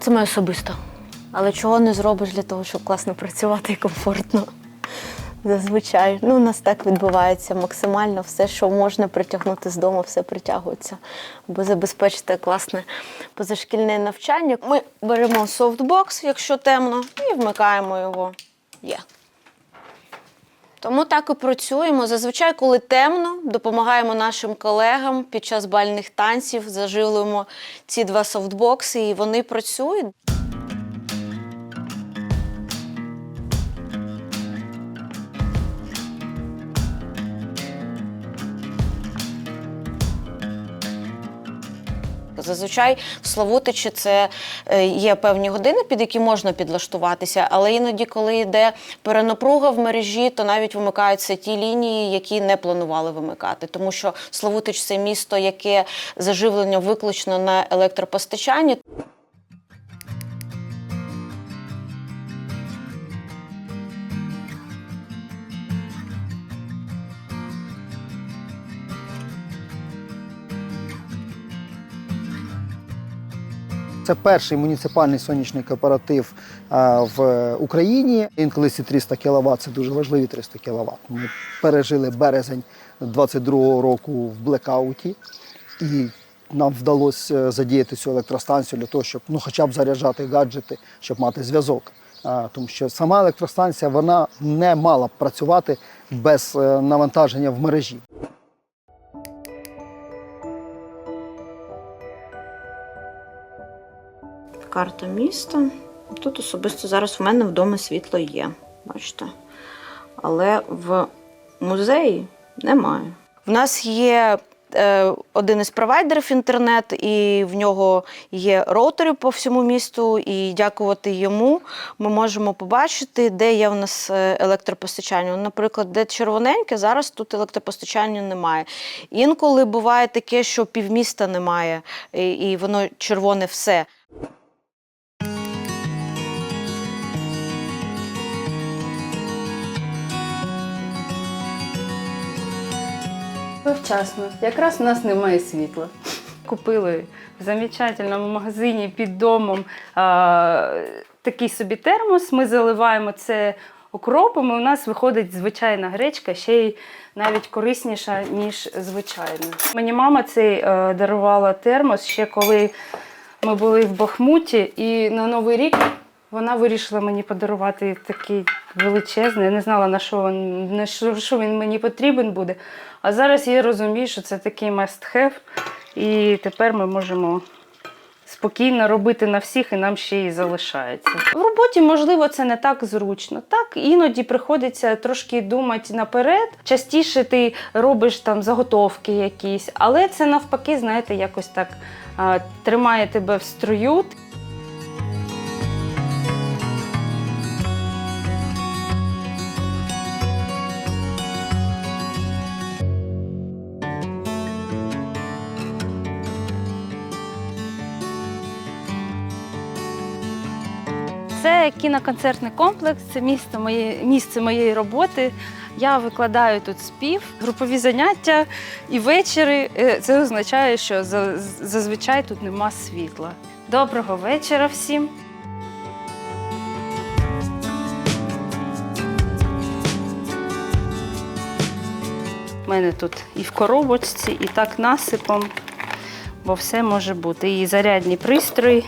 Це моє особисто. Але чого не зробиш для того, щоб класно працювати і комфортно? Зазвичай. Ну, у нас так відбувається максимально все, що можна притягнути з дому, все притягується, аби забезпечити класне позашкільне навчання. Ми беремо софтбокс, якщо темно, і вмикаємо його. Є. Тому так і працюємо. Зазвичай, коли темно, допомагаємо нашим колегам під час бальних танців, заживлюємо ці два софтбокси, і вони працюють. Зазвичай в Славутичі це е, є певні години, під які можна підлаштуватися, але іноді, коли йде перенапруга в мережі, то навіть вимикаються ті лінії, які не планували вимикати. Тому що Славутич це місто, яке заживлення виключно на електропостачанні. Це перший муніципальний сонячний кооператив в Україні. Інколи ці 300 кВт це дуже важливі 300 кВт. Ми пережили березень 22-го року в блекауті, і нам вдалося е, задіяти цю електростанцію для того, щоб ну, хоча б заряджати гаджети, щоб мати зв'язок. Тому що сама електростанція вона не мала б працювати без е, навантаження в мережі. Карта міста. Тут особисто зараз в мене вдома світло є. Бачите? Але в музеї немає. В нас є е, один із провайдерів інтернет, і в нього є роутери по всьому місту. І дякувати йому ми можемо побачити, де є в нас е, електропостачання. Наприклад, де червоненьке, зараз тут електропостачання немає. Інколи буває таке, що півміста немає, і, і воно червоне все. Вчасно. Якраз у нас немає світла. Купили в замечательному магазині під домом а, такий собі термос. Ми заливаємо це окропом, і у нас виходить звичайна гречка, ще й навіть корисніша, ніж звичайна. Мені мама цей е, дарувала термос ще коли ми були в Бахмуті, і на Новий рік вона вирішила мені подарувати такий величезний. Я не знала, на що він, на що, він мені потрібен буде. А зараз я розумію, що це такий must have, і тепер ми можемо спокійно робити на всіх, і нам ще й залишається. В роботі, можливо, це не так зручно. Так, іноді приходиться трошки думати наперед. Частіше ти робиш там заготовки якісь, але це навпаки, знаєте, якось так тримає тебе в струю. Це кіноконцертний комплекс, це місце моєї, місце моєї роботи. Я викладаю тут спів, групові заняття і вечори. Е, Це означає, що зазвичай тут нема світла. Доброго вечора всім. У мене тут і в коробочці, і так насипом, бо все може бути. І зарядні пристрої.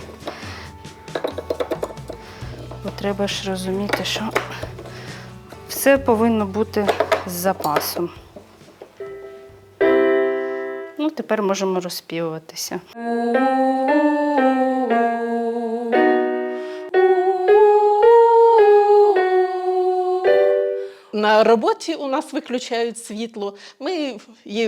Треба ж розуміти, що все повинно бути з запасом. Ну, тепер можемо розпівуватися. На роботі у нас виключають світло. Ми,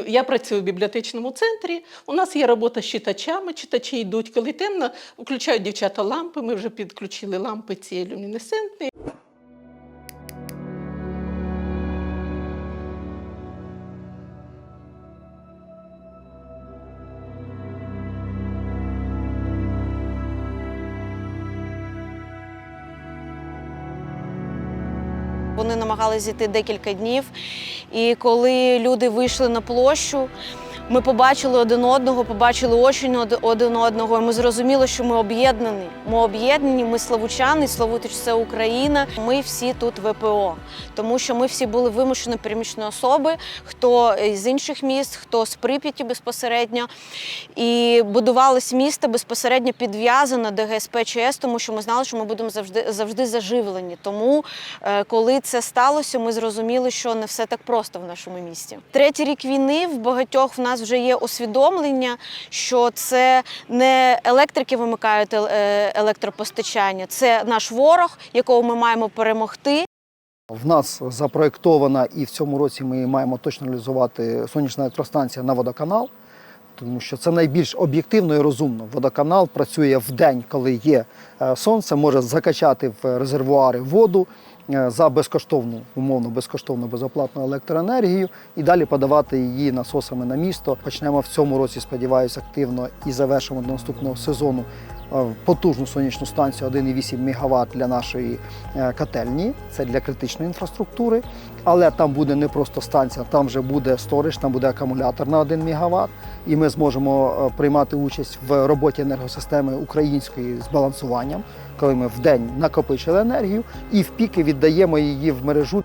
я працюю в бібліотечному центрі. У нас є робота з читачами. Читачі йдуть, коли темно, включають дівчата лампи. Ми вже підключили лампи ці люмінесцентні. Вони намагалися зійти декілька днів. І коли люди вийшли на площу, Ми побачили один одного, побачили очі один одного. І ми зрозуміли, що ми об'єднані. Ми об'єднані, ми славучани, Славутич це Україна. Ми всі тут ВПО, тому що ми всі були вимушено переміщені особи, хто з інших міст, хто з Прип'яті безпосередньо. І будувалось місто безпосередньо підв'язано до ГСП ЧС, тому що ми знали, що ми будемо завжди завжди заживлені. Тому, е, коли це сталося, ми зрозуміли, що не все так просто в нашому місті. Третій рік війни в багатьох в нас вже є усвідомлення, що це не електрики вимикають е- електропостачання, це наш ворог, якого ми маємо перемогти. В нас запроєктована і в цьому році ми маємо точно реалізувати сонячна електростанція на водоканал, тому що це найбільш об'єктивно і розумно. Водоканал працює в день, коли є е, сонце, може закачати в резервуари воду е, за безкоштовну, умовно безкоштовну безоплатну електроенергію і далі подавати її насосами на місто. Почнемо в цьому році, сподіваюся, активно і завершимо до наступного сезону потужну сонячну станцію 1,8 МВт для нашої е, котельні. Це для критичної інфраструктури. Але там буде не просто станція, там вже буде сторож, там буде акумулятор на 1 МВт. І ми зможемо е, приймати участь в роботі енергосистеми української з балансуванням, коли ми в день накопичили енергію і в піки віддаємо її в мережу